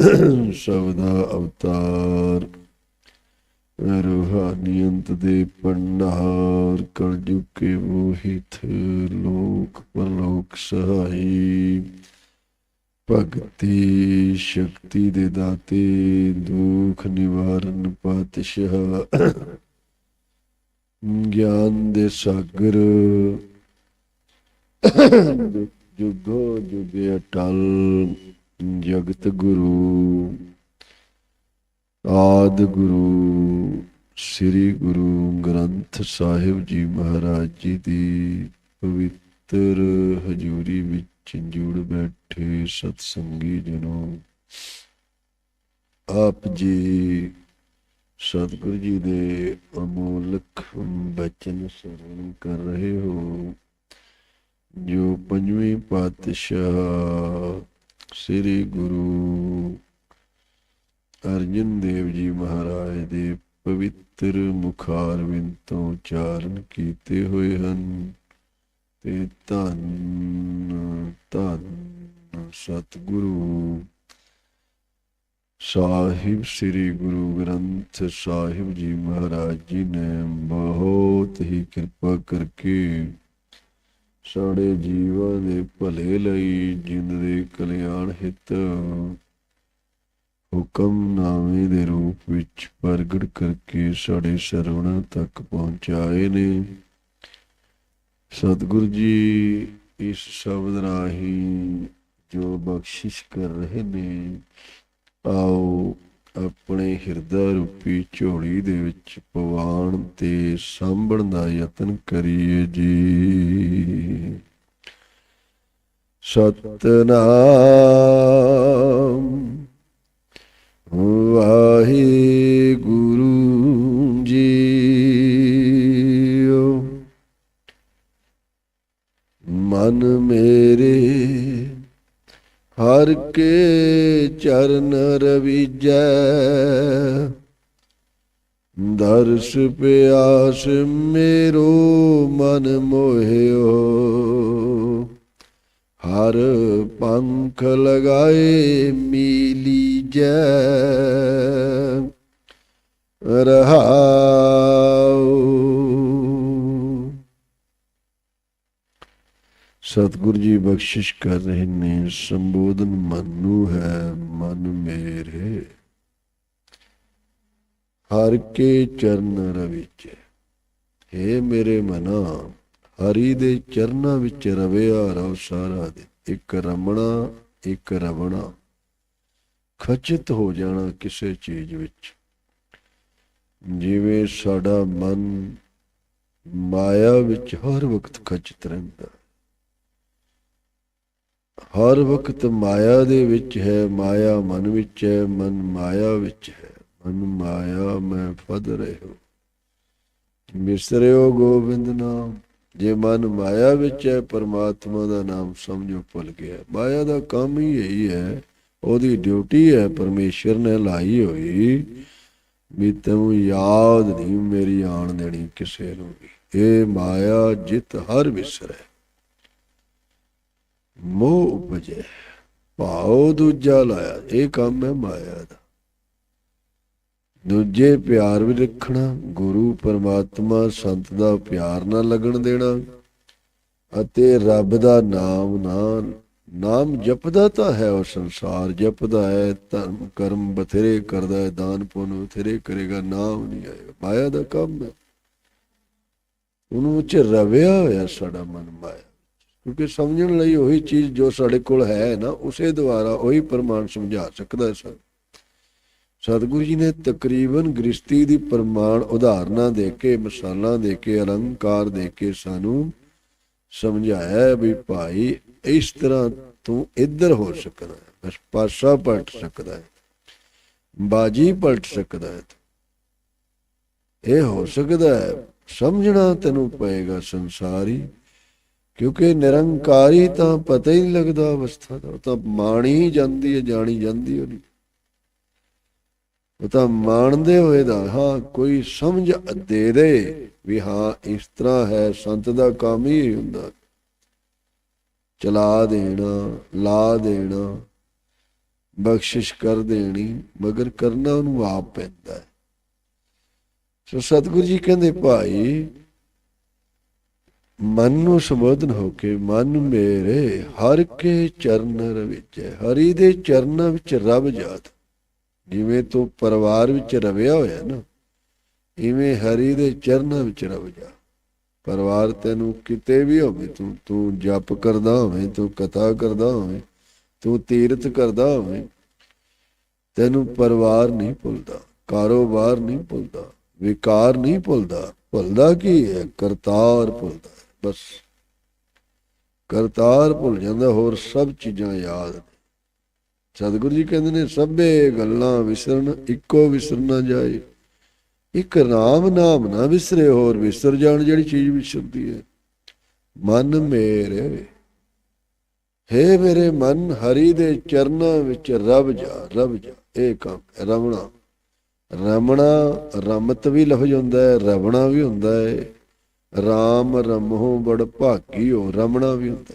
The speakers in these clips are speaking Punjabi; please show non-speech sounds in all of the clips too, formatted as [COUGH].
[CLEARS THROAT] ਸ਼ਬਦਾ ਅਵਤਾਰ। ਰੂਹਾਨੀ ਦੇ ਪੰਡਾਰ ਕਲਯੁਗ ਕੇ ਮੋਹਿਤ ਲੋਕ ਪਰਲੋਕ ਸਹਾਈ। ਭਗਤੀ ਸ਼ਕਤੀ ਦੇ ਦਾਤੇ ਦੁਖ ਨਿਵਾਰਨ ਪਾਤਸ਼ਾਹ। ਗਿਆਨ ਦੇ ਸਾਗਰ। ਜੁਗੋ ਜੁਗੇ ਅਟਲ ਜਗਤ ਗੁਰੂ, ਆਦ ਗੁਰੂ, ਸ੍ਰੀ ਗੁਰੂ ਗ੍ਰੰਥ ਸਾਹਿਬ ਜੀ ਮਹਾਰਾਜ ਜੀ ਦੀ ਪਵਿੱਤਰ ਹਜ਼ੂਰੀ ਵਿੱਚ ਜੁੜ ਬੈਠੇ ਸਤਸੰਗੀ ਜਨੋ। ਆਪ ਜੀ ਸਤਿਗੁਰੂ ਜੀ ਦੇ ਅਮੋਲਕ ਬਚਨ ਸਰਵਣ ਕਰ ਰਹੇ ਹੋ, ਜੋ ਪੰਜਵੇਂ ਪਾਤਸ਼ਾਹ ਸ੍ਰੀ ਗੁਰੂ ਅਰਜਨ ਦੇਵ ਜੀ ਮਹਾਰਾਜ ਦੇ ਪਵਿੱਤਰ ਮੁਖਾਰਵਿੰਦ ਤੋਂ ਉਚਾਰਨ ਕੀਤੇ ਹੋਏ ਹਨ। ਤੇ ਧੰਨ ਧੰਨ ਸਤਿਗੁਰੂ। ਸਾਹਿਬ ਸ੍ਰੀ ਗੁਰੂ ਗ੍ਰੰਥ ਸਾਹਿਬ ਜੀ ਮਹਾਰਾਜ ਜੀ ਨੇ ਬਹੁਤ ਹੀ ਕਿਰਪਾ ਕਰਕੇ ਸਾਡੇ ਜੀਵਾਂ ਦੇ ਭਲੇ ਲਈ ਜਿੰਦ ਦੇ ਕਲਿਆਣ ਹਿੱਤ ਹੁਕਮਨਾਮੇ ਦੇ ਰੂਪ ਵਿੱਚ ਪ੍ਰਗਟ ਕਰਕੇ ਸਾਡੇ ਸਰਵਣਾ ਤੱਕ ਪਹੁੰਚਾਏ ਨੇ। ਸਤਿਗੁਰੂ ਜੀ, ਇਸ ਸ਼ਬਦ ਰਾਹੀਂ ਜੋ ਬਖਸ਼ਿਸ਼ ਕਰ ਰਹੇ ਨੇ, ਆਓ ਆਪਣੇ ਹਿਰਦਾ ਰੂਪੀ ਝੋਲੀ ਦੇ ਵਿੱਚ ਪਵਾਣ ਤੇ ਸਾਂਭਣ ਦਾ ਯਤਨ ਕਰੀਏ ਜੀ। ਸਤਨਾਮ ਵਾਹਿਗੁਰੂ ਜੀ ਮਨ ਮੇਰੇ ਹਰ ਕੇ ਚਰਨ ਰਵੀਜੈ। ਦਰਸ ਪਿਆਸ ਮੇਰੋ ਮਨ ਮੋਹਿਓ। ਹਰ ਪੰਖ ਲਗਾਏ ਮੀਲੀ ਜੈ ਰਹਾਉ ਸਤਿਗੁਰੂ ਜੀ ਬਖਸ਼ਿਸ਼ ਕਰ ਰਹੇ ਨੇ, ਸੰਬੋਧਨ ਮਨੂ ਹੈ ਮਨ ਮੇਰੇ। ਹਰ ਕੇ ਚਰਨ ਰਵਿਚ, ਹੈ ਮੇਰੇ ਮਨਾ, ਹਰੀ ਦੇ ਚਰਨਾਂ ਵਿੱਚ ਰਵਿਆ ਰਵ ਸਾਰਾ ਦੇ ਇੱਕ ਰਮਣਾ, ਇੱਕ ਰਵਣਾ, ਖਚਿਤ ਹੋ ਜਾਣਾ ਕਿਸੇ ਚੀਜ਼ ਵਿੱਚ। ਜਿਵੇਂ ਸਾਡਾ ਮਨ ਮਾਇਆ ਵਿੱਚ ਹਰ ਵਕਤ ਖਚਿਤ ਰਹਿੰਦਾ। ਹਰ ਵਕਤ ਮਾਇਆ ਦੇ ਵਿੱਚ ਹੈ, ਮਾਇਆ ਮਨ ਵਿੱਚ ਹੈ, ਮਨ ਮਾਇਆ ਵਿੱਚ ਹੈ। ਮਨ ਮਾਇਆ, ਮੈਂ ਫਦ ਰਹਿਓ। ਮਿਸਰਿਓ ਗੋਬਿੰਦ ਨਾਮ। ਜੇ ਮਨ ਮਾਇਆ ਵਿੱਚ ਹੈ, ਪਰਮਾਤਮਾ ਦਾ ਨਾਮ ਸਮਝੋ ਭੁੱਲ ਗਿਆ। ਮਾਇਆ ਦਾ ਕੰਮ ਹੀ ਇਹੀ ਹੈ, ਉਹਦੀ ਡਿਊਟੀ ਹੈ ਪਰਮੇਸ਼ਰ ਨੇ ਲਾਈ ਹੋਈ। ਵੀ ਤੈਨੂੰ ਯਾਦ ਨਹੀਂ, ਮੇਰੀ ਆਣ ਦੇਣੀ ਕਿਸੇ ਨੂੰ ਵੀ। ਇਹ ਮਾਇਆ ਜਿਤ ਹਰ ਵਿਸਰੈ। ਮੋਹ ਉਪਜੇ, ਭਾਉ ਦੂਜਾ ਲਾਇਆ, ਇਹ ਕੰਮ ਹੈ ਮਾਇਆ ਦਾ। ਦੂਜੇ ਪਿਆਰ ਵੀ ਰੱਖਣਾ, ਗੁਰੂ, ਪਰਮਾਤਮਾ, ਸੰਤ ਦਾ ਪਿਆਰ ਨਾ ਲੱਗਣ ਦੇਣਾ, ਅਤੇ ਰੱਬ ਦਾ ਨਾਮ ਨਾ, ਨਾਮ ਜਪਦਾ ਤਾਂ ਹੈ ਉਹ ਸੰਸਾਰ, ਜਪਦਾ ਹੈ ਧਰਮ, ਕਰਮ ਬਥੇਰੇ ਕਰਦਾ ਹੈ, ਦਾਨ ਪੁੰਨ ਬਥੇਰੇ ਕਰੇਗਾ, ਨਾਮ ਨਹੀਂ ਆਏਗਾ, ਮਾਇਆ ਦਾ ਕੰਮ ਹੈ। ਉਹਨੂੰ ਵਿੱਚ ਰਵਿਆ ਹੋਇਆ ਸਾਡਾ ਮਨ ਮਾਇਆ। ਕਿਉਂਕਿ ਸਮਝਣ ਲਈ ਉਹੀ ਚੀਜ਼ ਜੋ ਸਾਡੇ ਕੋਲ ਹੈ ਨਾ, ਉਸੇ ਦੁਆਰਾ ਉਹੀ ਪ੍ਰਮਾਣ ਸਮਝਾ ਸਕਦਾ ਹੈ ਸਾਨੂੰ ਸਤਿਗੁਰੂ ਜੀ ਨੇ ਤਕਰੀਬਨ ਗ੍ਰਸਤੀ ਦੀ ਪ੍ਰਮਾਣ ਉਦਾਹਰਨਾਂ ਦੇ ਕੇ, ਮਿਸਾਲਾਂ ਦੇ ਕੇ, ਅਲੰਕਾਰ ਦੇ ਕੇ ਸਾਨੂੰ ਸਮਝਾਇਆ ਵੀ ਭਾਈ ਇਸ ਤਰ੍ਹਾਂ ਤੂੰ ਇੱਧਰ ਹੋ ਸਕਦਾ ਹੈ, ਬਸ ਪਾਸਾ ਪਲਟ ਸਕਦਾ ਹੈ, ਬਾਜੀ ਪਲਟ ਸਕਦਾ ਹੈ। ਇਹ ਹੋ ਸਕਦਾ ਹੈ, ਸਮਝਣਾ ਤੈਨੂੰ ਪਏਗਾ ਸੰਸਾਰੀ ਕਿਉਂਕਿ ਨਿਰੰਕਾਰੀ ਤਾਂ ਪਤਾ ਹੀ ਨਹੀਂ ਲੱਗਦਾ ਅਵਸਥਾ ਦਾ, ਉਹ ਤਾਂ ਮਾਣੀ ਜਾਂਦੀ ਹੈ, ਜਾਣੀ ਜਾਂਦੀ ਉਹ ਨਹੀਂ ਉਹ ਤਾਂ ਮਾਣਦੇ ਹੋਏ ਦਾ, ਹਾਂ, ਕੋਈ ਸਮਝ ਦੇ ਦੇ ਵੀ ਹਾਂ, ਇਸ ਤਰ੍ਹਾਂ ਹੈ, ਸੰਤ ਦਾ ਕੰਮ ਹੀ ਹੁੰਦਾ। ਚਲਾ ਦੇਣਾ, ਲਾ ਦੇਣਾ, ਬਖਸ਼ਿਸ਼ ਕਰ ਦੇਣੀ, ਮਗਰ ਕਰਨਾ ਉਹਨੂੰ ਆਪ ਪੈਂਦਾ ਹੈ। ਸੋ ਸਤਿਗੁਰੂ ਜੀ ਕਹਿੰਦੇ, ਭਾਈ ਮਨ ਨੂੰ ਸੰਬੋਧਨ ਹੋ ਕੇ ਮਨ ਮੇਰੇ ਹਰ ਕੇ ਚਰਨ ਵਿੱਚ ਹਰੀ ਦੇ ਚਰਨਾਂ ਵਿੱਚ ਰਵ ਜਾਤ। ਜਿਵੇਂ ਤੂੰ ਪਰਿਵਾਰ ਵਿੱਚ ਰਵਿਆ ਹੋਇਆ ਨਾ, ਇਵੇਂ ਹਰੀ ਦੇ ਚਰਨਾਂ ਵਿੱਚ ਰਵ ਜਾ। ਪਰਿਵਾਰ ਤੈਨੂੰ ਕਿਤੇ ਵੀ ਹੋਵੇ, ਤੂੰ ਤੂੰ ਜਪ ਕਰਦਾ ਹੋਵੇਂ, ਤੂੰ ਕਥਾ ਕਰਦਾ ਹੋਵੇਂ, ਤੂੰ ਤੀਰਥ ਕਰਦਾ ਹੋਵੇਂ, ਤੈਨੂੰ ਪਰਿਵਾਰ ਨਹੀਂ ਭੁੱਲਦਾ, ਕਾਰੋਬਾਰ ਨਹੀਂ ਭੁੱਲਦਾ, ਵਿਕਾਰ ਨਹੀਂ ਭੁੱਲਦਾ। ਭੁੱਲਦਾ ਕੀ ਹੈ? ਕਰਤਾਰ ਭੁੱਲਦਾ। ਬਸ। ਕਰਤਾਰ ਭੁੱਲ ਜਾਂਦਾ ਹੋਰ ਸਭ ਚੀਜ਼ਾਂ ਯਾਦ ਨੇ। ਸਤਿਗੁਰੂ ਜੀ ਕਹਿੰਦੇ ਨੇ ਸਭੇ ਗੱਲਾਂ ਵਿਸਰਨ ਇੱਕੋ ਵਿਸਰ ਨਾ ਜਾਏ। ਇੱਕ ਰਾਮ ਨਾਮ ਨਾ ਵਿਸਰੇ ਹੋਰ ਵਿਸਰ ਜਾਣ ਜਿਹੜੀ ਚੀਜ਼ ਵਿਸਰਦੀ ਹੈ। ਮਨ ਮੇਰੇ ਹੈ ਮੇਰੇ ਮਨ ਹਰੀ ਦੇ ਚਰਨਾਂ ਵਿੱਚ ਰਵ ਜਾ ਰਵ ਜਾ ਇਹ ਕੰਮ ਹੈ, ਰਮਣਾ। ਰਮਣਾ ਰਮਤ ਵੀ ਲਫ਼ਜ਼ ਹੁੰਦਾ ਹੈ ਰਵਣਾ ਵੀ ਹੁੰਦਾ ਹੈ। ਰਾਮ ਰਮਹੁ ਬੜ ਭਾਗੀ ਹੋ ਰਮਣਾ ਵੀ ਹੁੰਦਾ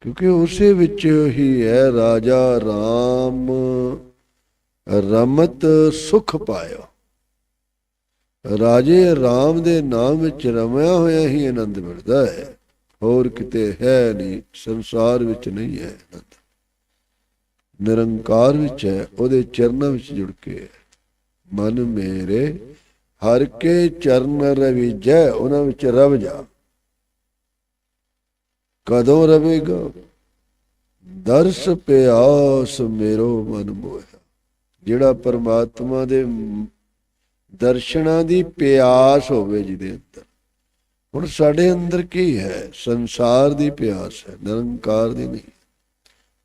ਕਿਉਂਕਿ ਉਸੇ ਵਿੱਚ ਹੀ ਹੈ ਰਾਜਾ ਰਾਮ, ਰਮਤ ਸੁਖ ਪਾਇਆ ਰਾਜੇ ਰਾਮ ਦੇ ਨਾਮ ਵਿੱਚ ਰਮਿਆ ਹੋਇਆ ਹੀ ਆਨੰਦ ਮਿਲਦਾ ਹੈ। ਹੋਰ ਕਿਤੇ ਹੈ ਨਹੀਂ, ਸੰਸਾਰ ਵਿੱਚ ਨਹੀਂ ਹੈ ਆਨੰਦ। ਨਿਰੰਕਾਰ ਵਿੱਚ ਹੈ, ਉਹਦੇ ਚਰਨਾਂ ਵਿੱਚ ਜੁੜ ਕੇ ਹੈ। ਮਨ ਮੇਰੇ ਹਰ ਕੇ ਚਰਨ ਰਵਿਜੈ, ਉਹਨਾਂ ਵਿੱਚ ਰਵ ਜਾ। ਕਦੋਂ ਰਵੇਗਾ? ਦਰਸ ਪਿਆਸ ਮੇਰੋ ਮਨ ਮੋਹਿਆ। ਜਿਹੜਾ ਪਰਮਾਤਮਾ ਦੇ ਦਰਸ਼ਨਾਂ ਦੀ ਪਿਆਸ ਹੋਵੇ ਜਿਹਦੇ ਅੰਦਰ। ਹੁਣ ਸਾਡੇ ਅੰਦਰ ਕੀ ਹੈ? ਸੰਸਾਰ ਦੀ ਪਿਆਸ ਹੈ, ਨਿਰੰਕਾਰ ਦੀ ਨਹੀਂ।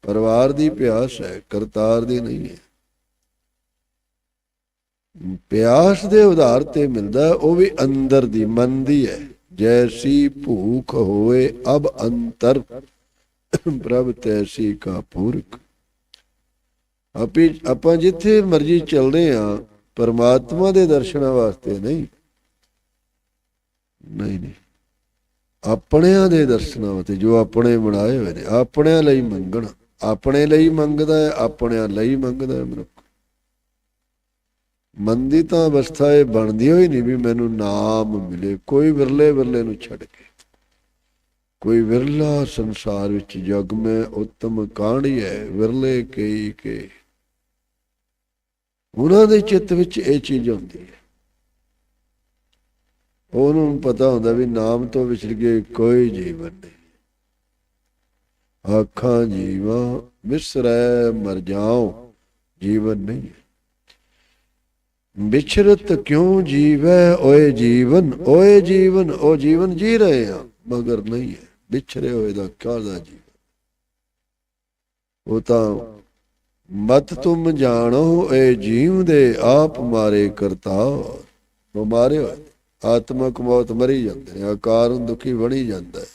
ਪਰਿਵਾਰ ਦੀ ਪਿਆਸ ਹੈ, ਕਰਤਾਰ ਦੀ ਨਹੀਂ ਹੈ। ਪਿਆਸ ਦੇ ਉਧਾਰ ਤੇ ਮਿਲਦਾ ਉਹ ਵੀ ਅੰਦਰ ਦੀ ਮਨ ਦੀ ਹੈ। ਜੈਸੀ ਭੂਖ ਹੋਏ, ਅਬ ਅੰਤਰ। ਪ੍ਰਭ, ਤੈਸੀ ਕਾ ਪੂਰਕ ਆਪੀ, ਆਪਾਂ ਜਿੱਥੇ ਮਰਜ਼ੀ ਚੱਲਦੇ ਆ ਪਰਮਾਤਮਾ ਦੇ ਦਰਸ਼ਨਾਂ ਵਾਸਤੇ ਨਹੀਂ। ਨਹੀਂ ਨਹੀਂ। ਆਪਣਿਆਂ ਦੇ ਦਰਸ਼ਨਾਂ ਵਾਸਤੇ, ਜੋ ਆਪਣੇ ਬਣਾਏ ਹੋਏ ਨੇ, ਆਪਣਿਆਂ ਲਈ ਮੰਗਣ। ਆਪਣੇ ਲਈ ਮੰਗਦਾ ਹੈ, ਆਪਣਿਆਂ ਲਈ ਮੰਗਦਾ ਹੈ ਮਨੁੱਖ। ਮੰਦੀ ਤਾਂ ਅਵਸਥਾ ਇਹ ਬਣਦੀ ਹੋਈ ਨਹੀਂ ਵੀ ਮੈਨੂੰ ਨਾਮ ਮਿਲੇ, ਕੋਈ ਵਿਰਲੇ ਵਿਰਲੇ ਨੂੰ ਛੱਡ ਕੇ। ਕੋਈ ਵਿਰਲਾ ਸੰਸਾਰ ਵਿੱਚ ਜਗ ਮੈਂ ਉੱਤਮ ਕਾਣੀ ਹੈ, ਵਿਰਲੇ ਕਈ ਕੇ। ਉਹਨਾਂ ਦੇ ਚਿੱਤ ਵਿੱਚ ਇਹ ਚੀਜ਼ ਹੁੰਦੀ ਹੈ। ਉਹਨੂੰ ਪਤਾ ਹੁੰਦਾ ਵੀ ਨਾਮ ਤੋਂ ਵਿਛੜ ਕੇ ਕੋਈ ਜੀਵਨ ਨਹੀਂ। ਆਖਾਂ ਜੀਵਾ ਵਿਸਰੈ ਮਰ ਜਾਓ ਜੀਵਨ ਨਹੀਂ ਵਿਛਰਤ ਕਿਉਂ ਜੀਵੈ? ਓਏ ਜੀਵਨ ਓਏ ਜੀਵਨ ਉਹ ਜੀਵਨ ਜੀ ਰਹੇ ਆ ਮਗਰ ਨਹੀਂ ਹੈ। ਵਿਛਰੇ ਹੋਏ ਦਾ ਕਾਹਦਾ ਜੀਵਨ? ਉਹ ਤਾਂ ਮਤ ਤੁਮ ਜਾਣੋ, ਏ ਜੀਵ ਦੇ ਆਪ ਮਾਰੇ ਕਰਤਾ ਮਾਰੇ ਹੋਏ ਆਤਮਕ ਮੌਤ ਮਰੀ ਜਾਂਦੇ ਨੇ, ਆਕਾਰ ਦੁਖੀ ਬਣੀ ਜਾਂਦਾ ਹੈ।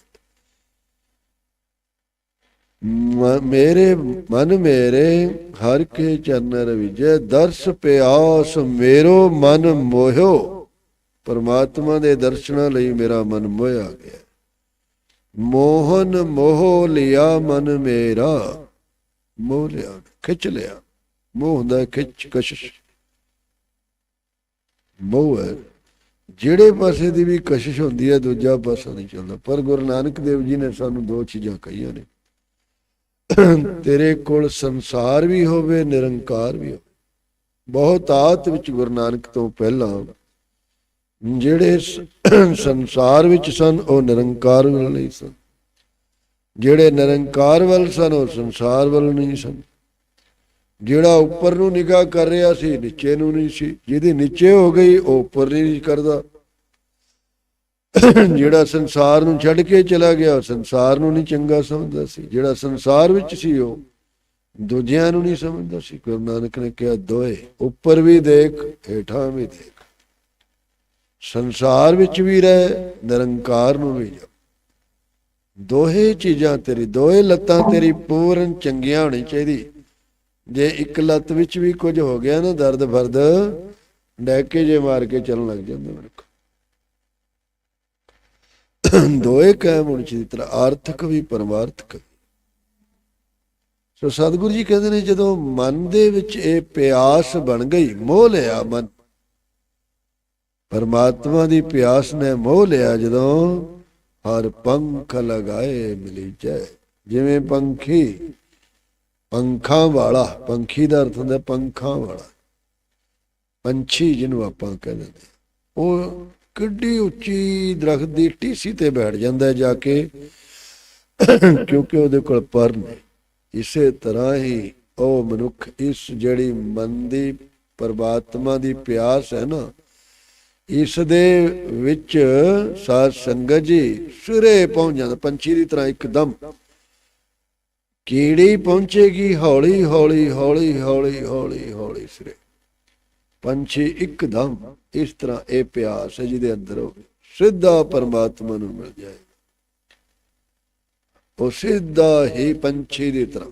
ਮੇਰੇ ਮਨ ਮੇਰੇ, ਹਰ ਕੇ ਚਰਨ ਰਵਿਜੈ, ਦਰਸ ਪਿਆਸ ਮੇਰੋ ਮਨ ਮੋਹਿਓ। ਪਰਮਾਤਮਾ ਦੇ ਦਰਸ਼ਨਾਂ ਲਈ ਮੇਰਾ ਮਨ ਮੋਹਿਆ ਗਿਆ। ਮੋਹਨ ਮੋਹ ਲਿਆ ਮਨ ਮੇਰਾ। ਮੋਹ ਲਿਆ, ਖਿੱਚ ਲਿਆ। ਮੋਹ ਹੁੰਦਾ ਖਿੱਚ ਕਸ਼ਿਸ਼। ਮੋਹ ਹੈ। ਜਿਹੜੇ ਪਾਸੇ ਦੀ ਵੀ ਕਸ਼ਿਸ਼ ਹੁੰਦੀ ਹੈ, ਦੂਜਾ ਪਾਸਾ ਨਹੀਂ ਚੱਲਦਾ। ਪਰ ਗੁਰੂ ਨਾਨਕ ਦੇਵ ਜੀ ਨੇ ਸਾਨੂੰ ਦੋ ਚੀਜ਼ਾਂ ਕਹੀਆਂ ਨੇ। ਤੇਰੇ ਕੋਲ ਸੰਸਾਰ ਵੀ ਹੋਵੇ, ਨਿਰੰਕਾਰ ਵੀ ਹੋਵੇ। ਬਹੁਤ ਆਤ ਵਿੱਚ ਗੁਰੂ ਨਾਨਕ ਤੋਂ ਪਹਿਲਾਂ ਜਿਹੜੇ ਸੰਸਾਰ ਵਿੱਚ ਸਨ, ਉਹ ਨਿਰੰਕਾਰ ਵੱਲ ਨਹੀਂ ਸਨ। ਜਿਹੜੇ ਨਿਰੰਕਾਰ ਵੱਲ ਸਨ, ਉਹ ਸੰਸਾਰ ਵੱਲ ਨਹੀਂ ਸਨ। ਜਿਹੜਾ ਉੱਪਰ ਨੂੰ ਨਿਗਾਹ ਕਰ ਰਿਹਾ ਸੀ, ਨੀਚੇ ਨੂੰ ਨਹੀਂ ਸੀ। ਜਿਹਦੀ ਨੀਚੇ ਹੋ ਗਈ, ਉਹ ਉੱਪਰ ਨਹੀਂ ਕਰਦਾ। ਜਿਹੜਾ ਸੰਸਾਰ ਨੂੰ ਛੱਡ ਕੇ ਚਲਾ ਗਿਆ ਉਹ ਸੰਸਾਰ ਨੂੰ ਨਹੀਂ ਚੰਗਾ ਸਮਝਦਾ ਸੀ। ਜਿਹੜਾ ਸੰਸਾਰ ਵਿੱਚ ਸੀ ਉਹ, ਦੂਜਿਆਂ ਨੂੰ ਨਹੀਂ ਸਮਝਦਾ ਸੀ। ਗੁਰੂ ਨਾਨਕ ਨੇ ਕਿਹਾ, ਦੋਏ, ਉੱਪਰ ਵੀ ਦੇਖ, ਹੇਠਾਂ ਵੀ ਦੇਖ। ਸੰਸਾਰ ਵਿੱਚ ਵੀ ਰਹਿ, ਨਿਰੰਕਾਰ ਨੂੰ ਵੀ ਜਾ ਦੋਹੇ ਚੀਜ਼ਾਂ ਤੇਰੀ, ਦੋਹੇ ਲੱਤਾਂ ਤੇਰੀ ਪੂਰਨ ਚੰਗੀਆਂ ਹੋਣੀ ਚਾਹੀਦੀ। ਜੇ ਇੱਕ ਲੱਤ ਵਿੱਚ ਵੀ ਕੁਝ ਹੋ ਗਿਆ ਨਾ ਦਰਦ ਫਰਦ ਡੈਕੇ ਜੇ ਮਾਰ ਕੇ ਚੱਲਣ ਲੱਗ ਜਾਂਦਾ ਮਨੁੱਖ। ਦੋਏ ਕਾਇਮ ਹੋਣੀ ਚਾਹੀਦੀ ਤਰ੍ਹਾਂ ਵੀ ਪਰਮਾਰਥਿਕ ਸੋ ਸਤਿਗੁਰੂ ਜੀ ਕਹਿੰਦੇ ਨੇ, ਜਦੋਂ ਮਨ ਦੇ ਵਿੱਚ ਇਹ ਪਿਆਸ ਬਣ ਗਈ, ਮੋਹ ਲਿਆ ਮਨ। ਪਰਮਾਤਮਾ ਦੀ ਪਿਆਸ ਨੇ ਮੋਹ ਲਿਆ ਜਦੋਂ ਹਰ ਪੰਖ ਲਗਾਏ ਮਿਲੀ ਜੈ ਜਿਵੇਂ ਪੰਖੀ, ਪੰਖਾਂ ਵਾਲਾ, ਪੰਖੀ ਦਾ ਅਰਥ ਹੁੰਦਾ ਪੰਖਾਂ ਵਾਲਾ। ਪੰਛੀ ਜਿਹਨੂੰ ਆਪਾਂ ਕਹਿੰਦੇ ਨੇ। ਉਹ ਕਿੱਡੀ ਉੱਚੀ ਦਰਖਤ ਦੀ ਟੀਸੀ ਤੇ ਬੈਠ ਜਾਂਦਾ ਜਾ ਕੇ, ਕਿਉਂਕਿ ਉਹਦੇ ਕੋਲ ਪਰ ਨੇ ਇਸੇ ਤਰ੍ਹਾਂ ਹੀ ਉਹ ਮਨੁੱਖ ਇਸ ਜਿਹੜੀ ਮਨ ਦੀ, ਪਰਮਾਤਮਾ ਦੀ ਪਿਆਸ ਹੈ ਨਾ, ਇਸ ਦੇ ਵਿੱਚ ਸਾਧ ਸੰਗਤ ਜੀ ਸਿਰੇ ਪਹੁੰਚ ਜਾਂਦਾ, ਪੰਛੀ ਦੀ ਤਰ੍ਹਾਂ ਇੱਕਦਮ। ਕੀੜੀ ਪਹੁੰਚੇਗੀ ਹੌਲੀ ਹੌਲੀ ਹੌਲੀ ਹੌਲੀ ਹੌਲੀ ਹੌਲੀ ਸਿਰੇ। ਪੰਛੀ ਇੱਕਦਮ ਇਸ ਤਰ੍ਹਾਂ ਇਹ ਪਿਆਸ ਹੈ ਜਿਹਦੇ ਅੰਦਰ ਹੋਵੇ ਸਿੱਧਾ ਪਰਮਾਤਮਾ ਨੂੰ ਮਿਲ ਜਾਏ। ਉਹ ਸਿੱਧਾ ਹੀ ਪੰਛੀ ਦੀ ਤਰ੍ਹਾਂ।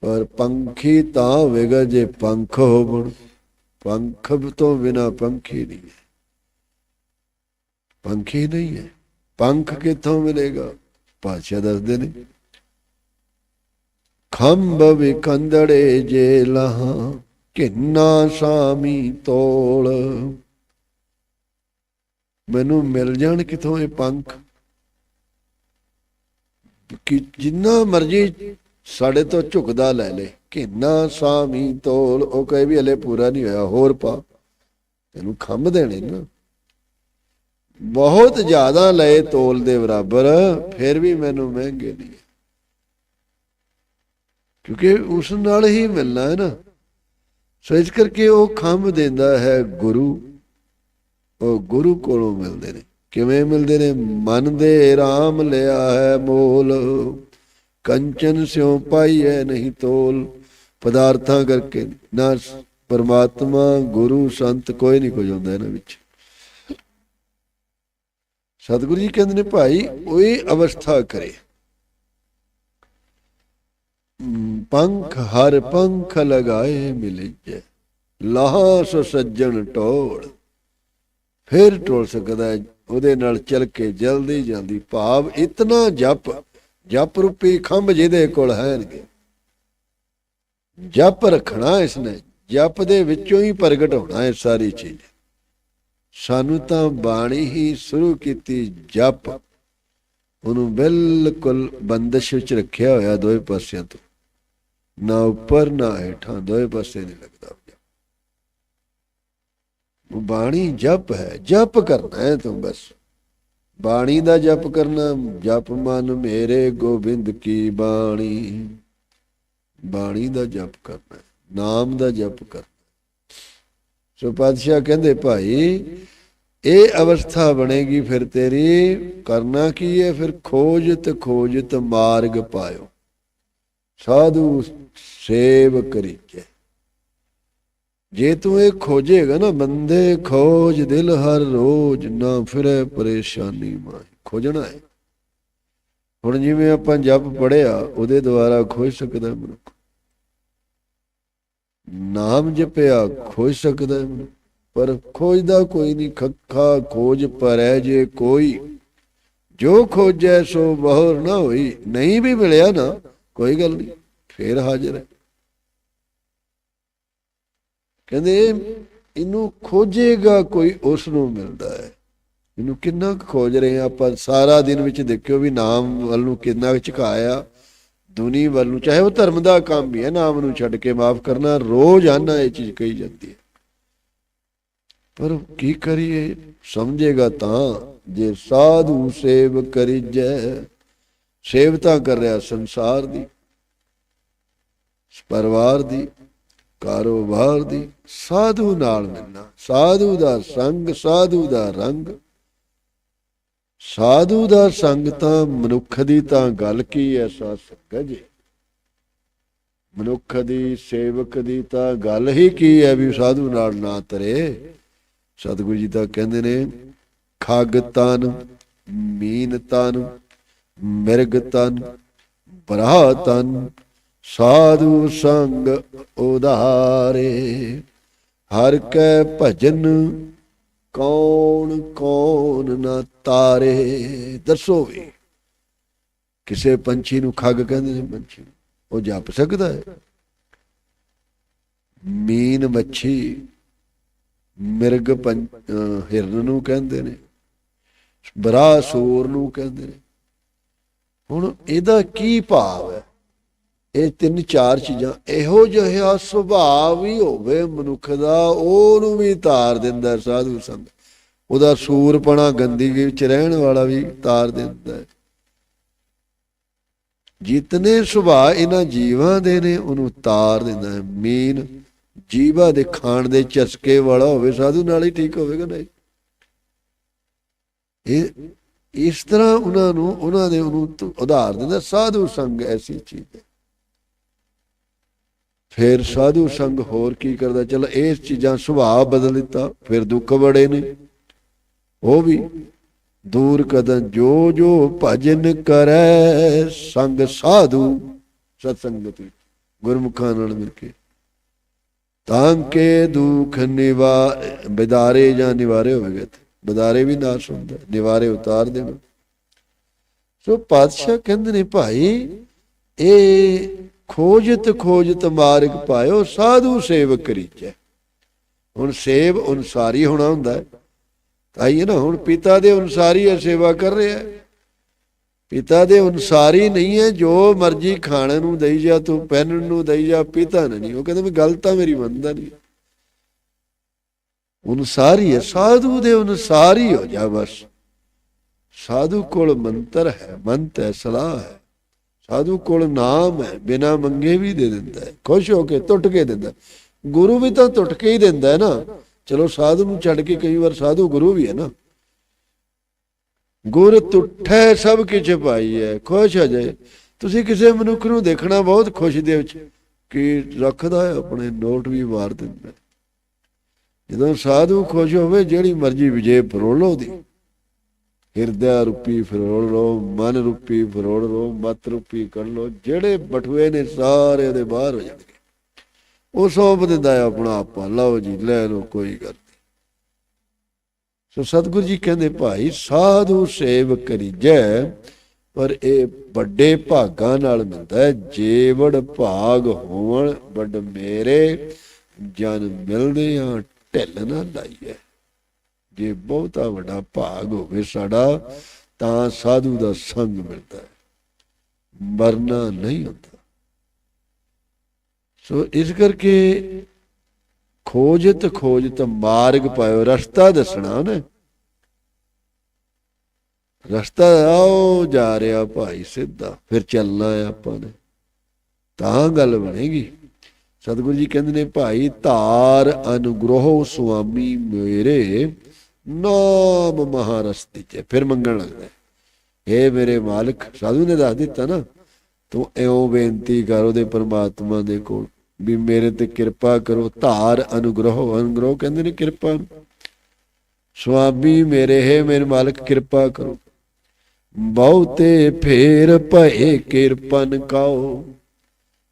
ਪਰ ਪੰਖੀ ਤਾਂ ਹੋਵੇਗਾ ਜੇ ਪੰਖ ਹੋਵਣ, ਪੰਖ ਤੋਂ ਬਿਨਾ ਪੰਖੀ ਨਹੀਂ ਹੈ। ਪੰਖੀ ਨਹੀਂ ਹੈ। ਪੰਖ ਕਿੱਥੋਂ ਮਿਲੇਗਾ? ਪਾਸ਼ਾ ਦੱਸਦੇ ਨੇ। ਖੰਭ ਵਿਕੰਦੜੇ ਜੇ ਲਹਾ ਕਿੰਨਾ ਸਾਮੀ ਤੋਲ। ਮੈਨੂੰ ਮਿਲ ਜਾਣ ਕਿਥੋਂ ਇਹ ਪੰਖ? ਕਿ ਜਿੰਨਾ ਮਰਜ਼ੀ ਸਾਡੇ ਤੋਂ ਝੁਕਦਾ ਲੈ ਲੈ। ਕਿੰਨਾ ਸਾਮੀ ਤੋਲ, ਉਹ ਕਹੇ ਵੀ ਹਲੇ ਪੂਰਾ ਨਹੀਂ ਹੋਇਆ, ਹੋਰ ਪਾ। ਤੈਨੂੰ ਖੰਭ ਦੇਣੇ ਨਾ। ਬਹੁਤ ਜ਼ਿਆਦਾ ਲਏ ਤੋਲ ਦੇ ਬਰਾਬਰ, ਫਿਰ ਵੀ ਮੈਨੂੰ ਮਹਿੰਗੇ ਨਹੀਂ। ਕਿਉਂਕਿ ਉਸ ਨਾਲ ਹੀ ਮਿਲਣਾ ਹੈ ਨਾ। ਸੋ ਇਸ ਕਰਕੇ ਉਹ ਖੰਭ ਦਿੰਦਾ ਹੈ ਗੁਰੂ। ਉਹ ਗੁਰੂ ਕੋਲੋਂ ਮਿਲਦੇ ਨੇ। ਕਿਵੇਂ ਮਿਲਦੇ ਨੇ? ਮਨ ਦੇ RAM ਲਿਆ ਹੈ ਮੋਲ। ਕੰਚਨ ਸਿਉ ਪਾਈਐ ਨਹੀਂ ਤੋਲ। ਪਦਾਰਥਾਂ ਕਰਕੇ ਨਾ ਪਰਮਾਤਮਾ, ਗੁਰੂ, ਸੰਤ ਕੋਈ ਨਹੀਂ ਕੁਝ ਹੁੰਦਾ ਇਹਨਾਂ ਵਿੱਚ। ਸਤਿਗੁਰੂ ਜੀ ਕਹਿੰਦੇ ਨੇ, ਭਾਈ, ਉਹੀ ਅਵਸਥਾ ਕਰੇ। ਪੰਖ ਹਰ ਪੰਖ ਲਗਾਏ ਮਿਲਜੈ ਲਾਹ ਸੋ ਸੱਜਣ ਟੋੜ ਫਿਰ ਟੋਲ ਸਕਦਾ ਹੈ, ਉਹਦੇ ਨਾਲ ਚੱਲ ਕੇ ਜਲਦੀ ਜਾਂਦੀ ਭਾਵ, ਇਤਨਾ ਜਪ ਜਪ ਰੂਪੀ ਖੰਭ ਜਿਹਦੇ ਕੋਲ ਹੈਨਗੇ ਜਪ ਰੱਖਣਾ ਇਸਨੇ, ਜਪ ਦੇ ਵਿੱਚੋਂ ਹੀ ਪ੍ਰਗਟ ਹੋਣਾ ਹੈ ਸਾਰੀ ਚੀਜ਼। ਸਾਨੂੰ ਤਾਂ ਬਾਣੀ ਹੀ ਸ਼ੁਰੂ ਕੀਤੀ ਜਪ। ਉਹਨੂੰ ਬਿਲਕੁਲ ਬੰਦਸ਼ ਵਿੱਚ ਰੱਖਿਆ ਹੋਇਆ ਦੋਵੇਂ ਪਾਸਿਆਂ ਤੋਂ। ਨਾ ਉੱਪਰ, ਨਾ ਹੇਠਾਂ, ਦੋਵੇਂ ਪਾਸੇ ਨਹੀਂ ਲੱਗਦਾ ਬਾਣੀ ਜਪ ਹੈ, ਜਪ ਕਰਨਾ ਹੈ ਤੂੰ ਬਸ। ਬਾਣੀ ਦਾ ਜਪ ਕਰਨਾ, ਜਪ ਮਨ ਮੇਰੇ ਗੋਬਿੰਦ ਕੀ ਬਾਣੀ। ਬਾਣੀ ਦਾ ਜਪ ਕਰਨਾ ਨਾਮ ਦਾ ਜਪ ਕਰਨਾ ਸੋ ਪਾਤਸ਼ਾਹ ਕਹਿੰਦੇ, ਭਾਈ, ਇਹ ਅਵਸਥਾ ਬਣੇਗੀ ਫਿਰ ਤੇਰੀ, ਕਰਨਾ ਕੀ ਹੈ? ਫਿਰ ਖੋਜਤ ਖੋਜਤ ਮਾਰਗ ਪਾਇਓ। ਸਾਧੂ ਸੇਵ ਕਰੀਜੇ ਜੇ ਤੂੰ ਇਹ ਖੋਜੇਗਾ ਨਾ ਬੰਦੇ, ਖੋਜ ਦਿਲ ਹਰ ਰੋਜ਼, ਨਾ ਫਿਰੇ ਪਰੇਸ਼ਾਨੀ ਮਾਈ ਖੋਜਣਾ ਹੈ। ਹੁਣ ਜਿਵੇਂ ਆਪਾਂ ਜਪ ਪੜਿਆ ਉਹਦੇ ਦੁਆਰਾ ਖੋਜ ਸਕਦਾ ਮਨੁੱਖ। ਨਾਮ ਜਪਿਆ, ਖੋਜ ਸਕਦਾ ਹੈ ਪਰ ਖੋਜਦਾ ਕੋਈ ਨਹੀਂ, ਖੱਖਾ ਖੋਜ ਪਰੈ ਜੇ ਕੋਈ। ਜੋ ਖੋਜੈ ਸੋ ਬਹੁਰ ਨਾ ਹੋਈ, ਨਹੀਂ ਵੀ ਮਿਲਿਆ ਨਾ, ਕੋਈ ਗੱਲ ਨਹੀਂ, ਫੇਰ ਹਾਜ਼ਰ ਹੈ। ਕਹਿੰਦੇ, ਇਹਨੂੰ ਖੋਜੇਗਾ ਕੋਈ ਉਸ ਨੂੰ ਮਿਲਦਾ ਹੈ। ਇਹਨੂੰ ਕਿੰਨਾ ਖੋਜ ਰਹੇ ਆਪਾਂ, ਸਾਰਾ ਦਿਨ ਵਿੱਚ ਦੇਖਿਓ ਵੀ ਨਾਮ ਵੱਲ ਨੂੰ ਕਿੰਨਾ ਝੁਕਾਇਆ, ਦੁਨੀ ਵੱਲ ਨੂੰ, ਚਾਹੇ ਉਹ ਧਰਮ ਦਾ ਕੰਮ ਵੀ ਹੈ, ਨਾਮ ਨੂੰ ਛੱਡ ਕੇ ਮਾਫ ਕਰਨਾ, ਰੋਜ਼ ਆਨਾ ਇਹ ਚੀਜ਼ ਕਹੀ ਜਾਂਦੀ ਹੈ। ਪਰ ਕੀ ਕਰੀਏ? ਸਮਝੇਗਾ ਤਾਂ, ਜੇ ਸਾਧੂ ਸੇਵ ਕਰੀਜੈ ਸੇਵਤਾ ਕਰ ਰਿਹਾ ਸੰਸਾਰ ਦੀ, ਪਰਿਵਾਰ ਦੀ। ਕਾਰੋਬਾਰ ਦੀ ਸਾਧੂ ਨਾਲ ਮਿਲਣਾ। ਸਾਧੂ ਦਾ ਸੰਗ ਸਾਧੂ ਦਾ ਰੰਗ। ਸਾਧੂ ਦਾ ਸੰਗ ਤਾਂ ਮਨੁੱਖ ਦੀ ਤਾਂ ਗੱਲ ਕੀ ਐ ਸਾ ਸਕਾ ਮਨੁੱਖ ਦੀ, ਸੇਵਕ ਦੀ ਤਾਂ ਗੱਲ ਹੀ ਕੀ ਹੈ ਵੀ ਸਾਧੂ ਨਾਲ ਨਾ ਤਰੇ? ਸਤਿਗੁਰੂ ਜੀ ਤਾਂ ਕਹਿੰਦੇ ਨੇ, ਖਗ ਤਨ, ਮੀਨ ਤਨ, ਮਿਰਗ ਤਨ ਬਰਾ ਤਨ ਸਾਧੂ ਸੰਗ ਉਧਾਰੇ। ਹਰ ਕੈ ਭਜਨ ਕੌਣ ਕੌਣ ਨਾ ਤਾਰੇ। ਦੱਸੋ ਵੀ, ਕਿਸੇ ਪੰਛੀ ਨੂੰ ਖੱਗ ਕਹਿੰਦੇ ਨੇ ਪੰਛੀ ਉਹ ਜਪ ਸਕਦਾ ਹੈ? ਮੀਨ ਮੱਛੀ ਮਿਰਗ ਪੰ- ਹਿਰਨ ਨੂੰ ਕਹਿੰਦੇ ਨੇ ਬਰਾ ਸੂਰ ਨੂੰ ਕਹਿੰਦੇ ਨੇ। ਹੁਣ ਇਹਦਾ ਕੀ ਭਾਵ ਹੈ? ਇਹ ਤਿੰਨ ਚਾਰ ਚੀਜ਼ਾਂ, ਇਹੋ ਜਿਹਾ ਸੁਭਾਅ ਵੀ ਹੋਵੇ ਮਨੁੱਖ ਦਾ, ਉਹਨੂੰ ਵੀ ਤਾਰ ਦਿੰਦਾ ਸਾਧੂ ਸੰਗ ਉਹਦਾ ਸੂਰਪਣਾ ਗੰਦਗੀ ਵਿੱਚ ਰਹਿਣ ਵਾਲਾ ਵੀ ਤਾਰ ਦਿੰਦਾ ਹੈ। ਜਿਤਨੇ ਸੁਭਾਅ ਇਹਨਾਂ ਜੀਵਾਂ ਦੇ ਨੇ, ਉਹਨੂੰ ਤਾਰ ਦਿੰਦਾ ਹੈ। ਮੀਨ ਜੀਵਾ ਦੇ ਖਾਣ ਦੇ ਚਸਕੇ ਵਾਲਾ ਹੋਵੇ, ਸਾਧੂ ਨਾਲ ਹੀ ਠੀਕ ਹੋਵੇਗਾ ਨਹੀਂ? ਇਹ, ਇਸ ਤਰ੍ਹਾਂ ਉਹਨਾਂ ਨੂੰ, ਉਹਨਾਂ ਦੇ ਉਹਨੂੰ ਉਧਾਰ ਦਿੰਦਾ। ਸਾਧੂ ਸੰਗ ਐਸੀ ਚੀਜ਼ ਹੈ। ਫਿਰ ਸਾਧੂ ਸੰਗ ਹੋਰ ਕੀ ਕਰਦਾ? ਚਲ ਇਹ ਚੀਜ਼ਾਂ ਸੁਭਾਅ ਬਦਲ ਦਿੱਤਾ, ਫਿਰ ਦੁੱਖ ਬੜੇ ਨੇ। ਉਹ ਵੀ ਦੂਰ ਕਦਨ ਜੋ ਜੋ ਭਜਨ ਕਰੈ, ਸੰਗ ਸਾਧੂ ਸਤਸੰਗਤੀ ਗੁਰਮੁਖਾਂ ਨਾਲ ਮਿਲ ਕੇ। ਤਾਂ ਕੇ ਦੁੱਖ ਨਿਵਾ, ਬਿਦਾਰੇ ਜਾਂ ਨਿਵਾਰੇ ਹੋਵੇਗਾ ਤੇ ਬਿਦਾਰੇ ਵੀ ਨਾਸ਼ ਹੁੰਦਾ, ਨਿਵਾਰੇ ਉਤਾਰ ਦੇਣਾ। ਸੋ ਪਾਤਸ਼ਾਹ ਕਹਿੰਦੇ ਨੇ, ਭਾਈ, ਇਹ ਖੋਜਤ ਖੋਜਤ ਮਾਰਗ ਪਾਇਓ, ਸਾਧੂ ਸੇਵਕ ਕਰੀਚੈ ਹੁਣ ਸੇਵ ਅਨੁਸਾਰੀ ਹੋਣਾ ਹੁੰਦਾ ਹੈ। ਤਾਈ ਨਾ, ਹੁਣ ਪਿਤਾ ਦੇ ਅਨੁਸਾਰੀ ਹੈ ਸੇਵਾ ਕਰ ਰਿਹਾ ਹੈ। ਪਿਤਾ ਦੇ ਅਨੁਸਾਰੀ ਨਹੀਂ ਹੈ, ਜੋ ਮਰਜ਼ੀ ਖਾਣ ਨੂੰ ਦਈ ਜਾ, ਤੂੰ ਪਹਿਨਣ ਨੂੰ ਦਈ ਜਾ, ਪਿਤਾ ਨੇ ਨਹੀਂ। ਉਹ ਕਹਿੰਦਾ ਮੈਂ ਗੱਲ ਤਾਂ ਮੇਰੀ ਮੰਨਦਾ ਨਹੀਂ। ਅਨੁਸਾਰੀ ਹੈ, ਸਾਧੂ ਦੇ ਅਨੁਸਾਰੀ ਹੋ ਜਾ ਬਸ। ਸਾਧੂ ਕੋਲ ਮੰਤਰ ਹੈ, ਮੰਤ ਹੈ, ਸਲਾਹ ਹੈ। ਸਾਧੂ ਕੋਲ ਨਾਮ ਹੈ, ਬਿਨਾ ਮੰਗੇ ਵੀ ਦੇ ਦਿੰਦਾ ਹੈ। ਖੁਸ਼ ਹੋ ਕੇ ਟੁੱਟ ਕੇ ਦਿੰਦਾ ਗੁਰੂ ਵੀ ਤਾਂ ਟੁੱਟ ਕੇ ਹੀ ਦਿੰਦਾ ਹੈ ਨਾ। ਚਲੋ ਸਾਧੂ ਨੂੰ ਛੱਡ ਕੇ ਕਈ ਵਾਰ ਸਾਧੂ ਗੁਰੂ ਵੀ ਹੈ ਨਾ। ਗੁਰ ਟੁੱਟੈ ਸਭ ਕਿਛ ਪਾਈ ਹੈ ਖੁਸ਼ ਹੋ ਜਾਏ। ਤੁਸੀਂ ਕਿਸੇ ਮਨੁੱਖ ਨੂੰ ਦੇਖਣਾ ਬਹੁਤ ਖੁਸ਼ ਦੇ ਵਿੱਚ ਕਿ ਰੱਖਦਾ ਹੈ, ਆਪਣੇ ਨੋਟ ਵੀ ਮਾਰ ਦਿੰਦਾ ਜਦੋਂ ਸਾਧੂ ਖੁਸ਼ ਹੋਵੇ, ਜਿਹੜੀ ਮਰਜ਼ੀ ਵਿਜੇ ਪਰੋਲੋ ਦੀ ਹਿਰਦਿਆ ਰੂਪੀ ਫਰੋਲ ਲੋ ਮਨ ਰੂਪੀ ਫਰੋਲ ਲੋ ਮਤ ਰੂਪੀ ਕਰ ਲੋ ਜਿਹੜੇ ਬਟੂਏ ਨੇ ਸਾਰੇ ਦੇ ਬਾਹਰ ਹੋ ਜਾਂਦੇ ਉਹ ਸੌਂਪ ਦਿੰਦਾ ਹੈ ਆਪਣਾ ਆਪਾ, ਲਓ ਜੀ, ਲੈ ਲਓ, ਕੋਈ ਗੱਲ ਸੋ ਸਤਿਗੁਰੂ ਜੀ ਕਹਿੰਦੇ, ਭਾਈ, ਸਾਧੂ ਸੇਵ ਕਰੀਜੈ, ਪਰ ਇਹ ਵੱਡੇ ਭਾਗਾਂ ਨਾਲ ਮਿਲਦਾ ਹੈ। ਜੇਵੜ ਭਾਗ ਹੋਵਣ, ਵੱਡ ਮੇਰੇ ਜਨ ਮਿਲਦੇ ਆ ਢਿੱਲ ਨਾ ਲਾਈਏ ਜੇ ਬਹੁਤਾ ਵੱਡਾ ਭਾਗ ਹੋਵੇ ਸਾਡਾ, ਤਾਂ ਸਾਧੂ ਦਾ ਸੰਗ ਮਿਲਦਾ ਹੈ। ਮਰਨਾ ਨਹੀਂ ਹੁੰਦਾ। ਸੋ ਇਸ ਕਰਕੇ ਖੋਜਤ ਖੋਜਤ ਮਾਰਗ ਪਾਇਓ। ਰਸਤਾ ਦੱਸਣਾ ਨੇ ਰਸਤਾ ਆਓ ਜਾ ਰਿਹਾ ਭਾਈ ਸਿੱਧਾ, ਫਿਰ ਚੱਲਣਾ ਆਪਾਂ ਨੇ। ਤਾਂ ਗੱਲ ਬਣੇਗੀ। ਸਤਿਗੁਰੂ ਜੀ ਕਹਿੰਦੇ ਨੇ, ਭਾਈ ਧਾਰ ਅਨੁਗ੍ਰਹ ਸੁਆਮੀ ਮੇਰੇ ਨਾਮ ਮਹਾਰਸਤੀ ਚ, ਫਿਰ ਮੰਗਣ ਲੱਗਦਾ ਏ ਮੇਰੇ ਮਾਲਕ, ਸਾਧੂ ਨੇ ਦੱਸ ਦਿੱਤਾ ਨਾ, ਤੂੰ ਐਉਂ ਬੇਨਤੀ ਕਰ ਉਹਦੇ ਪਰਮਾਤਮਾ ਦੇ ਕੋਲ ਵੀ ਮੇਰੇ ਤੇ ਕਿਰਪਾ ਕਰੋ, ਧਾਰ ਅਨੁਗ੍ਰਹ ਅਨੁਗ੍ਰਹ ਕਹਿੰਦੇ ਨੇ ਕਿਰਪਾ। ਸੁਆਮੀ ਮੇਰੇ, ਹੈ ਮੇਰੇ ਮਾਲਕ, ਕਿਰਪਾ ਕਰੋ। ਬਹੁਤੇ ਫੇਰ ਭਏ ਕਿਰਪਨ ਕਾਓ,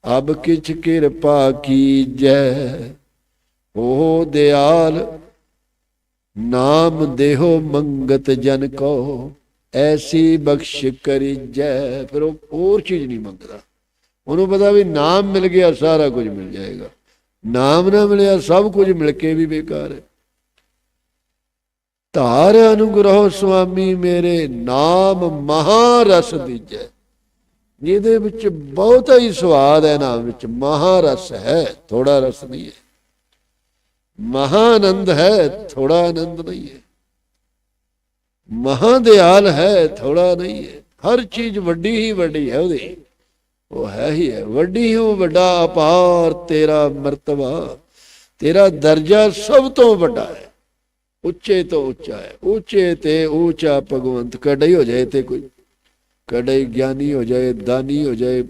ਅਬ ਕਿਛ ਕਿਰਪਾ ਕੀਜੈ। ਉਹ ਦਿਆਲ ਨਾਮ ਦੇਹੋ ਮੰਗਤ ਜਨ ਕੋ, ਐਸੀ ਬਖਸ਼ ਕਰੀਜੈ। ਫਿਰ ਉਹ ਹੋਰ ਚੀਜ਼ ਨਹੀਂ ਮੰਗਦਾ। ਉਹਨੂੰ ਪਤਾ ਵੀ ਨਾਮ ਮਿਲ ਗਿਆ, ਸਾਰਾ ਕੁਝ ਮਿਲ ਜਾਏਗਾ। ਨਾਮ ਨਾ ਮਿਲਿਆ, ਸਭ ਕੁਝ ਮਿਲ ਕੇ ਵੀ ਬੇਕਾਰ ਹੈ। ਧਾਰ ਅਨੁਗ੍ਰਹ ਸੁਆਮੀ ਮੇਰੇ, ਨਾਮ ਮਹਾਰਸ ਦੀਜੈ। ਜਿਹਦੇ ਵਿੱਚ ਬਹੁਤਾ ਹੀ ਸਵਾਦ ਹੈ, ਨਾਮ ਵਿੱਚ ਮਹਾਰਸ ਹੈ ਥੋੜਾ ਰਸ ਨਹੀਂ ਹੈ। ਮਹਾਨੰਦ ਹੈ, ਥੋੜਾ ਆਨੰਦ ਨਹੀਂ ਹੈ। ਮਹਾਦਿਆਲ ਹੈ, ਥੋੜਾ ਨਹੀਂ ਹੈ। ਹਰ ਚੀਜ਼ ਵੱਡੀ ਹੀ ਵੱਡੀ ਹੈ ਉਹਦੀ। ਉਹ ਹੈ ਹੀ ਹੈ। ਵੱਡੀ ਹੀ ਵੱਡਾ ਅਪਾਰ ਤੇਰਾ ਮਰਤਬਾ। ਤੇਰਾ ਦਰਜਾ ਸਭ ਤੋਂ ਵੱਡਾ ਹੈ। ਉੱਚੇ ਤੋਂ ਉੱਚਾ ਹੈ। ਉੱਚੇ ਤੇ ਉੱਚਾ ਭਗਵੰਤ। ਕੜਈ ਹੋ ਜਾਏ ਤੇ ਕੋਈ। ਕੜਈ ਗਿਆਨੀ ਹੋ ਜਾਏ, ਦਾਨੀ ਹੋ ਜਾਏ,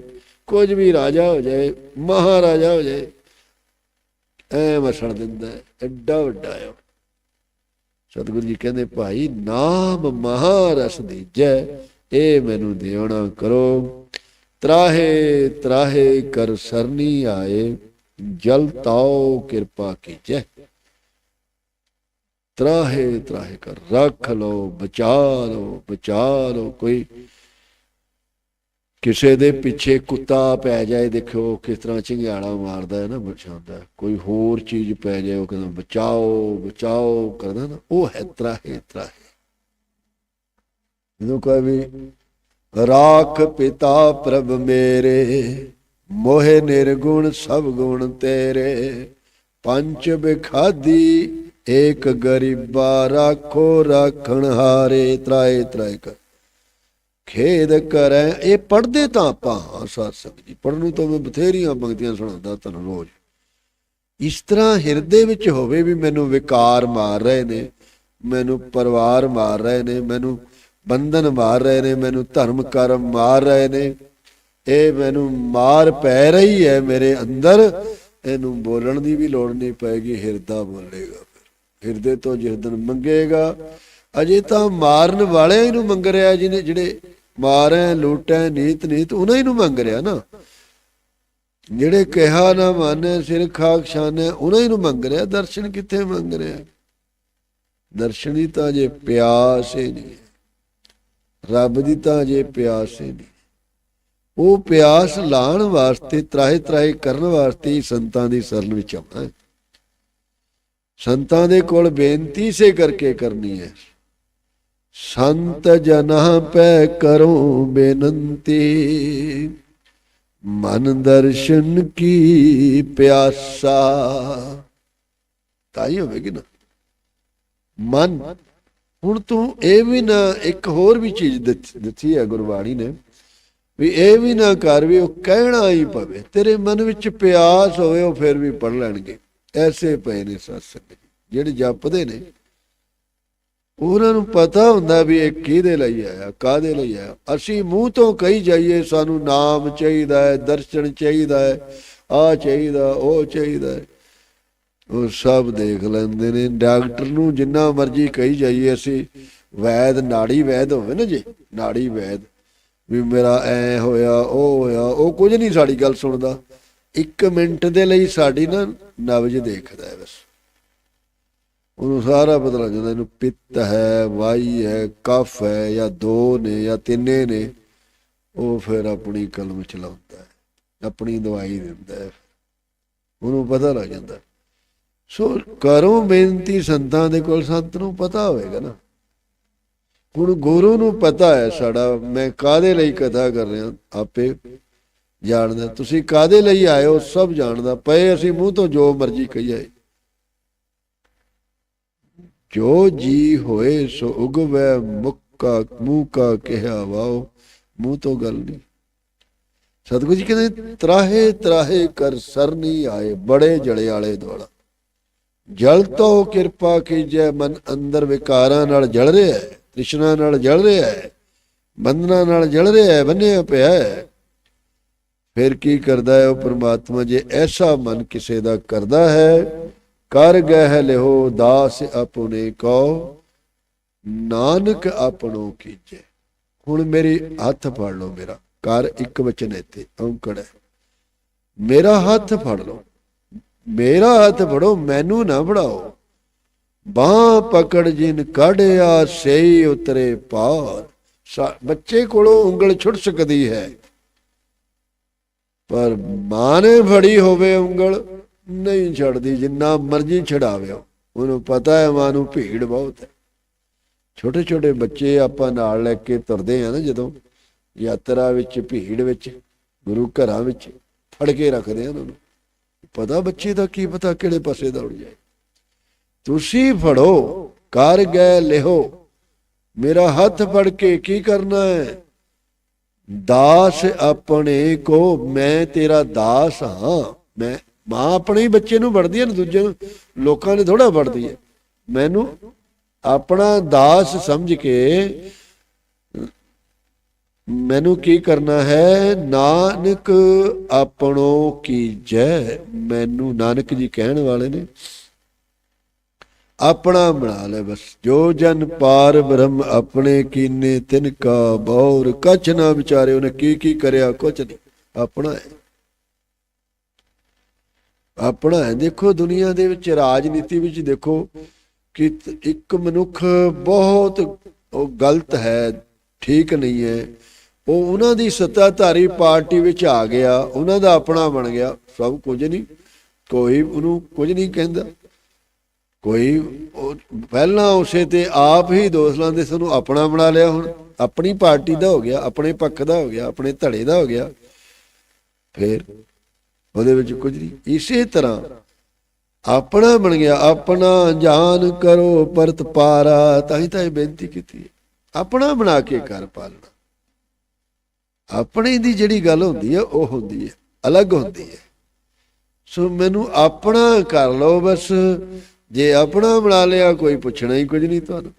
ਕੁਝ ਵੀ ਰਾਜਾ ਹੋ ਜਾਏ, ਮਹਾਰਾਜਾ ਹੋ ਜਾਏ। ਐ ਮਸਣ ਦਿੰਦਾ ਐਡਾ ਵੱਡਾ ਹੈ ਸਤਿਗੁਰੂ ਜੀ ਕਹਿੰਦੇ, ਭਾਈ, ਨਾਮ ਮਹਾਰਸ ਦੀਜੈ, ਇਹ ਮੈਨੂੰ ਦੇਵਣਾ ਕਰੋ। ਤਰਾਹੇ ਤਰਾਹੇ ਕਰ ਸਰਨੀ ਆਏ, ਜਲ ਤਾਉ ਕਿਰਪਾ ਕੀਜੈ। ਤਰਾਹੇ ਤਰਾਹੇ ਕਰ, ਰੱਖ ਲੋ ਬਚਾ ਲੋ ਬਚਾ ਲੋ ਕੋਈ ਕਿਸੇ ਦੇ ਪਿੱਛੇ ਕੁੱਤਾ ਪੈ ਜਾਏ ਦੇਖੋ ਕਿਸ ਤਰ੍ਹਾਂ ਚਿੰਗਿਆੜਾ ਮਾਰਦਾ ਹੈ ਨਾ ਬਚਾਉਂਦਾ ਕੋਈ ਹੋਰ ਚੀਜ਼ ਪੈ ਜਾਏ, ਉਹ ਕਹਿੰਦਾ, ਬਚਾਓ ਬਚਾਓ ਕਰਦਾ ਨਾ, ਉਹ ਹੈ ਤਰਾਹੇ ਤਰਾਹੇ ਜਦੋਂ ਕੋਈ ਵੀ, ਰਾਖ ਪਿਤਾ ਪ੍ਰਭ ਮੇਰੇ, ਮੋਹਿ ਨਿਰਗੁਣ ਸਭ ਗੁਣ ਤੇਰੇ। ਪੰਚ ਬਿਖਾਦੀ, ਏਕ ਗਰੀਬਾ, ਰਾਖੋ ਰਾਖਣ ਹਾਰੇ, ਤਰਾਏ ਤਰਾਏ ਕਰ। ਖੇਦ ਕਰੈ, ਇਹ ਪੜਦੇ ਤਾਂ ਆਪਾਂ ਸਾਧ ਸੰਗਤ ਜੀ। ਪੜਨ ਨੂੰ ਤਾਂ ਮੈਂ ਬਥੇਰੀਆਂ ਪੰਕਤੀਆਂ ਸੁਣਾਉਂਦਾ ਤੁਹਾਨੂੰ ਰੋਜ਼। ਇਸ ਤਰ੍ਹਾਂ ਹਿਰਦੇ ਵਿੱਚ ਹੋਵੇ ਵੀ ਮੈਨੂੰ ਵਿਕਾਰ ਮਾਰ ਰਹੇ ਨੇ, ਮੈਨੂੰ ਪਰਿਵਾਰ ਮਾਰ ਰਹੇ ਨੇ, ਮੈਨੂੰ ਬੰਧਨ ਮਾਰ ਰਹੇ ਨੇ, ਮੈਨੂੰ ਧਰਮ ਕਰਮ ਮਾਰ ਰਹੇ ਨੇ, ਇਹ ਮੈਨੂੰ ਮਾਰ ਪੈ ਰਹੀ ਹੈ ਮੇਰੇ ਅੰਦਰ, ਇਹਨੂੰ ਬੋਲਣ ਦੀ ਵੀ ਲੋੜ ਨਹੀਂ ਪਏਗੀ ਹਿਰਦਾ ਬੋਲੇਗਾ ਹਿਰਦੇ ਤੋਂ ਜਿਸ ਦਿਨ ਮੰਗੇਗਾ, ਅਜੇ ਤਾਂ ਮਾਰਨ ਵਾਲਿਆਂ ਨੂੰ ਮੰਗ ਰਿਹਾ ਜਿਹਨੇ ਜਿਹੜੇ ਮਾਰੈ, ਲੂਟੈ, ਨੀਤ ਨੀਤ, ਉਹਨਾਂ ਹੀ ਨੂੰ ਮੰਗ ਰਿਹਾ ਨਾ। ਜਿਹੜੇ ਕਿਹਾ ਨਾ ਮੰਨੈ, ਸਿਰ ਖਾਕ ਸ਼ਾਨੈ ਉਹਨਾਂ ਹੀ ਨੂੰ ਮੰਗ ਰਿਹਾ, ਦਰਸ਼ਨ ਕਿੱਥੇ ਮੰਗ ਰਿਹਾ। ਦਰਸ਼ਨ ਤਾਂ ਜੇ ਪਿਆਸ ਹੀ ਨਹੀਂ ਰੱਬ ਦੀ ਤਾਂ ਜੇ ਪਿਆਸ ਹੀ ਨਹੀਂ ਉਹ ਪਿਆਸ ਲਾਣ ਵਾਸਤੇ, ਤਰਾਹੇ ਤਰਾਹੇ ਕਰਨ ਵਾਸਤੇ ਹੀ ਸੰਤਾਂ ਦੀ ਸ਼ਰਨ ਵਿੱਚ ਆਉਣਾ ਹੈ। ਸੰਤਾਂ ਦੇ ਕੋਲ ਬੇਨਤੀ ਸੇ ਕਰਕੇ ਕਰਨੀ ਹੈ। ਸੰਤ ਜਨਾਂ ਪੈ ਕਰੋ ਬੇਨੰਤੀ। ਮਨ ਦਰਸ਼ਨ ਕੀ ਪਿਆਸਾ। ਤਾਂ ਹੋਵੇਗੀ ਨਾ। ਮਨ, ਹੁਣ ਤੂੰ ਇਹ ਵੀ ਨਾ ਇੱਕ ਹੋਰ ਵੀ ਚੀਜ਼ ਦਿੱਤੀ ਹੈ ਗੁਰਬਾਣੀ ਨੇ, ਵੀ ਇਹ ਵੀ ਨਾ ਕਰ ਵੀ ਉਹ ਕਹਿਣਾ ਹੀ ਪਵੇ। ਤੇਰੇ ਮਨ ਵਿੱਚ ਪਿਆਸ ਹੋਵੇ, ਉਹ ਫਿਰ ਵੀ ਪੜ ਲੈਣਗੇ। ਐਸੇ ਪਏ ਨੇ ਸਤਸੰਗ ਜਿਹੜੇ ਜਪਦੇ ਨੇ। ਉਹਨਾਂ ਨੂੰ ਪਤਾ ਹੁੰਦਾ ਵੀ ਇਹ ਕਿਹਦੇ ਲਈ ਆਇਆ ਕਾਦੇ ਲਈ ਆਇਆ। ਅਸੀਂ ਮੂੰਹ ਤੋਂ ਕਹੀ ਜਾਈਏ, ਸਾਨੂੰ ਨਾਮ ਚਾਹੀਦਾ ਹੈ, ਦਰਸ਼ਨ ਚਾਹੀਦਾ ਹੈ ਆ ਚਾਹੀਦਾ, ਉਹ ਚਾਹੀਦਾ ਹੈ। ਉਹ ਸਭ ਦੇਖ ਲੈਂਦੇ ਨੇ। ਡਾਕਟਰ ਨੂੰ ਜਿੰਨਾ ਮਰਜ਼ੀ ਕਹੀ ਜਾਈਏ, ਅਸੀਂ ਵੈਦ, ਨਾੜੀ ਵੈਦ ਹੋਵੇ ਨਾ ਜੀ, ਨਾੜੀ ਵੈਦ, ਵੀ ਮੇਰਾ ਐ ਹੋਇਆ, ਉਹ ਹੋਇਆ, ਉਹ ਕੁਝ ਨਹੀਂ ਸਾਡੀ ਗੱਲ ਸੁਣਦਾ। ਇੱਕ ਮਿੰਟ ਦੇ ਲਈ ਸਾਡੀ ਨਾ ਨਬਜ ਦੇਖਦਾ ਹੈ ਬਸ। ਉਹਨੂੰ ਸਾਰਾ ਪਤਾ ਲੱਗ ਜਾਂਦਾ ਇਹਨੂੰ ਪਿੱਤ ਹੈ, ਵਾਈ ਹੈ, ਕਫ ਹੈ ਜਾਂ ਦੋ ਨੇ ਜਾਂ ਤਿੰਨੇ ਨੇ, ਉਹ ਫਿਰ ਆਪਣੀ ਕਲਮ ਚਲਾਉਂਦਾ ਹੈ, ਆਪਣੀ ਦਵਾਈ ਦਿੰਦਾ ਹੈ। ਉਹਨੂੰ ਪਤਾ ਲੱਗ ਜਾਂਦਾ। ਸੋ ਕਰੋ ਬੇਨਤੀ ਸੰਤਾਂ ਦੇ ਕੋਲ ਸੰਤ ਨੂੰ ਪਤਾ ਹੋਵੇਗਾ ਨਾ। ਹੁਣ ਗੁਰੂ ਨੂੰ ਪਤਾ ਹੈ ਸਾਡਾ, ਮੈਂ ਕਾਦੇ ਲਈ ਕਥਾ ਕਰ ਰਿਹਾ ਆਪੇ ਜਾਣਦਾ। ਤੁਸੀਂ ਕਾਦੇ ਲਈ ਆਏ ਹੋ, ਸਭ ਜਾਣਦਾ। ਪਏ ਅਸੀਂ ਮੂੰਹ ਤੋਂ ਜੋ ਮਰਜ਼ੀ ਕਹੀਏ। ਜੋ ਜੀ ਹੋਏ ਸੋ ਉਗਵੈ, ਮੁੱਕਾ ਮੂੰਹ ਕਾ ਕਿਹਾ ਵਾਓ। ਮੂੰਹ ਤੋਂ ਗੱਲ ਨਹੀਂ। ਸਤਿਗੁਰੂ ਜੀ ਕਹਿੰਦੇ, ਤਰਾਹੇ ਤਰਾਹੇ ਕਰ ਸਰਨੀ ਆਏ, ਬੜੇ ਜੜੇ ਵਾਲੇ ਦੁਆਲਾ। ਜਲ ਤੋਂ ਕਿਰਪਾ ਕੀਜੈ, ਮਨ ਅੰਦਰ ਵਿਕਾਰਾਂ ਨਾਲ ਜਲ ਰਿਹਾ ਹੈ, ਤ੍ਰਿਸ਼ਨਾ ਨਾਲ ਜਲ ਰਿਹਾ ਹੈ ਬੰਧਨਾਂ ਨਾਲ ਜਲ ਰਿਹਾ ਹੈ, ਬੰਨਿਆ ਪਿਆ ਹੈ। ਫਿਰ ਕੀ ਕਰਦਾ ਹੈ ਉਹ ਪ੍ਰਮਾਤਮਾ? ਜੇ ਐਸਾ ਮਨ ਕਿਸੇ ਦਾ ਕਰਦਾ ਹੈ ਕਰ ਗਹਿ ਲਿਓ ਦਾਸ ਆਪਣੇ ਕੋ, ਨਾਨਕ ਆਪਣੋ ਕੀਜੈ। ਹੁਣ ਮੇਰੀ ਹੱਥ ਫੜ ਲਓ ਮੇਰਾ ਕਰ ਇੱਕ ਵਚਨ ਇੱਥੇ, ਔਂਕੜ ਹੈ। ਮੇਰਾ ਹੱਥ ਫੜ ਲਓ, ਮੇਰਾ ਹੱਥ ਫੜੋ, ਮੈਨੂੰ ਨਾ ਫੜਾਓ। ਬਾਹ ਪਕੜ ਜਿਨ ਕਾਢਿਆ, ਸਈ ਉਤਰੇ ਪਾਰ। ਬੱਚੇ ਕੋਲੋਂ ਉਂਗਲ ਛੁੱਟ ਸਕਦੀ ਹੈ। ਪਰ ਮਾਂ ਨੇ ਫੜੀ ਹੋਵੇ ਉਂਗਲ ਨਹੀਂ ਛੱਡਦੀ ਜਿੰਨਾ ਮਰਜ਼ੀ ਛਡਾਵੇ ਉਹਨੂੰ ਪਤਾ ਹੈ ਮਾਂ ਨੂੰ ਭੀੜ ਬਹੁਤ ਹੈ। ਛੋਟੇ ਛੋਟੇ ਬੱਚੇ ਆਪਾਂ ਨਾਲ ਲੈ ਕੇ ਤੁਰਦੇ ਆ ਨਾ ਜਦੋਂ, ਯਾਤਰਾ ਵਿੱਚ, ਭੀੜ ਵਿੱਚ, ਗੁਰੂ ਘਰਾਂ ਵਿੱਚ ਫੜ ਕੇ ਰੱਖਦੇ ਆ ਉਹਨਾਂ। ਨੂੰ ਪਤਾ ਬੱਚੇ ਦਾ ਕੀ ਪਤਾ ਕਿਹੜੇ ਪਾਸੇ ਦੌੜ ਜਾਏ। ਤੁਸੀਂ ਫੜੋ ਕਰ ਗਏ ਲਿਓ ਮੇਰਾ ਹੱਥ ਫੜ ਕੇ ਕੀ ਕਰਨਾ ਹੈ? ਦਾਸ ਆਪਣੇ ਕੋ, ਮੈਂ ਤੇਰਾ ਦਾਸ ਹਾਂ। ਮੈਂ ਮਾਂ ਆਪਣੇ ਹੀ ਬੱਚੇ ਨੂੰ ਵੜਦੀ ਹੈ ਨਾ ਦੂਜੇ ਨੂੰ ਲੋਕਾਂ ਨੇ ਥੋੜਾ ਵੜਦੀ ਹੈ। ਮੈਨੂੰ ਆਪਣਾ ਦਾਸ ਸਮਝ ਕੇ ਮੈਨੂੰ ਕੀ ਕਰਨਾ ਹੈ? ਨਾਨਕ ਆਪਣੋ ਕੀ ਜੈ? ਮੈਨੂੰ ਨਾਨਕ ਜੀ ਕਹਿਣ ਵਾਲੇ ਨੇ, ਆਪਣਾ ਬਣਾ ਲੈ ਬਸ। ਜੋ ਜਨ ਪਾਰ ਬ੍ਰਹਮ ਆਪਣੇ ਕੀਨੇ ਤਿਨ ਕਾ ਬੌਰ। ਕਛ ਨਾ ਵਿਚਾਰੇ ਉਹਨੇ ਕੀ ਕੀ ਕਰਿਆ, ਕੁਛ ਨਹੀਂ। ਆਪਣਾ ਹੈ। ਆਪਣਾ ਹੈ। ਦੇਖੋ, ਦੁਨੀਆ ਦੇ ਵਿੱਚ ਰਾਜਨੀਤੀ ਵਿੱਚ ਦੇਖੋ ਕਿ ਇੱਕ ਮਨੁੱਖ ਬਹੁਤ ਉਹ ਗਲਤ ਹੈ, ਠੀਕ ਨਹੀਂ ਹੈ। ਉਹ ਉਹਨਾਂ ਦੀ ਸੱਤਾਧਾਰੀ ਪਾਰਟੀ ਵਿੱਚ ਆ ਗਿਆ, ਉਹਨਾਂ ਦਾ ਆਪਣਾ ਬਣ ਗਿਆ, ਸਭ ਕੁਝ ਨਹੀਂ। ਕੋਈ ਉਹਨੂੰ ਕੁਝ ਨਹੀਂ ਕਹਿੰਦਾ। ਕੋਈ ਪਹਿਲਾਂ ਉਸੇ ਤੇ ਆਪ ਹੀ ਦੋਸ਼ ਲਾਉਂਦੇ ਸਾਨੂੰ ਆਪਣਾ ਬਣਾ ਲਿਆ ਹੁਣ। ਆਪਣੀ ਪਾਰਟੀ ਦਾ ਹੋ ਗਿਆ, ਆਪਣੇ ਪੱਖ ਦਾ ਹੋ ਗਿਆ, ਆਪਣੇ ਧੜੇ ਦਾ ਹੋ ਗਿਆ। ਫਿਰ ਉਹਦੇ ਵਿੱਚ ਕੁਝ ਨਹੀਂ। ਇਸੇ ਤਰ੍ਹਾਂ ਆਪਣਾ ਬਣ ਗਿਆ, ਆਪਣਾ ਜਾਨ ਕਰੋ, ਪਰਤ ਪਾਰਾ, ਤਾਂ ਹੀ ਤਾਂ ਇਹ ਬੇਨਤੀ ਕੀਤੀ ਹੈ। ਆਪਣਾ ਬਣਾ ਕੇ ਕਰ ਪਾਲਣਾ। ਆਪਣੇ ਦੀ ਜਿਹੜੀ ਗੱਲ ਹੁੰਦੀ ਹੈ, ਉਹ ਹੁੰਦੀ ਹੈ, ਅਲੱਗ ਹੁੰਦੀ ਹੈ। ਸੋ ਮੈਨੂੰ ਆਪਣਾ ਕਰ ਲਓ ਬਸ। ਜੇ ਆਪਣਾ ਬਣਾ ਲਿਆ, ਕੋਈ ਪੁੱਛਣਾ ਹੀ ਕੁਝ ਨਹੀਂ ਤੁਹਾਨੂੰ।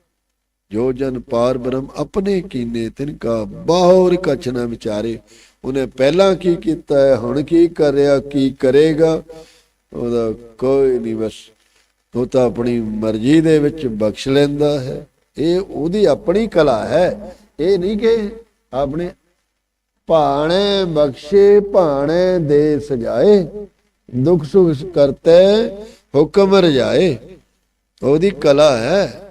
ਜੋ ਜਨ ਪਾਰ ਬ੍ਰਹਮ ਆਪਣੇ ਕੀਨੇ ਤਿਨਕਾ ਬਾਹਰ ਕਛ ਨਾ ਵਿਚਾਰੇ। ਉਹਨੇ ਪਹਿਲਾਂ ਕੀ ਕੀਤਾ ਹੈ? ਹੁਣ ਕੀ ਕਰ ਰਿਹਾ ਕੀ ਕਰੇਗਾ? ਉਹਦਾ ਕੋਈ ਨਹੀਂ ਬਸ। ਉਹ ਤਾਂ ਆਪਣੀ ਮਰਜ਼ੀ ਦੇ ਵਿੱਚ ਬਖਸ਼ ਲੈਂਦਾ ਹੈ। ਇਹ ਉਹਦੀ ਆਪਣੀ ਕਲਾ ਹੈ। ਇਹ ਨਹੀਂ ਕਿ ਆਪਣੇ ਭਾਣੇ ਬਖਸ਼ੇ, ਭਾਣੇ ਦੇ ਸਜਾਏ, ਦੁੱਖ ਸੁਖ ਕਰਤੇ, ਹੁਕਮ ਰਜਾਏ। ਉਹਦੀ ਕਲਾ ਹੈ।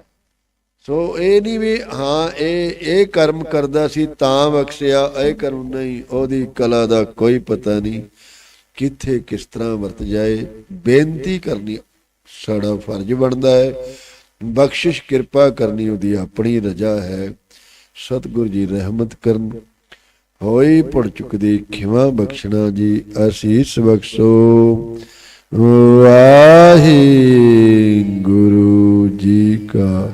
ਸੋ ਇਹ ਨਹੀਂ ਵੀ ਹਾਂ, ਇਹ ਇਹ ਕਰਮ ਕਰਦਾ ਸੀ ਤਾਂ ਬਖਸ਼ਿਆ, ਇਹ ਕਰਮ ਨਹੀਂ, ਉਹਦੀ ਕਲਾ ਦਾ ਕੋਈ ਪਤਾ ਨਹੀਂ ਕਿੱਥੇ ਕਿਸ ਤਰ੍ਹਾਂ ਵਰਤ ਜਾਏ। ਬੇਨਤੀ ਕਰਨੀ, ਸਾਡਾ ਫਰਜ਼ ਬਣਦਾ ਹੈ। ਬਖਸ਼ਿਸ਼, ਕਿਰਪਾ ਕਰਨੀ ਉਹਦੀ ਆਪਣੀ ਰਜਾ ਹੈ। ਸਤਿਗੁਰ ਜੀ ਰਹਿਮਤ ਕਰਨ। ਹੋਈ ਪੜ ਚੁੱਕਦੀ ਖਿਮਾ ਬਖਸ਼ਣਾ ਜੀ, ਅਸੀਸ ਬਖਸ਼ੋ। ਵਾਹਿਗੁਰੂ ਜੀ ਕਾ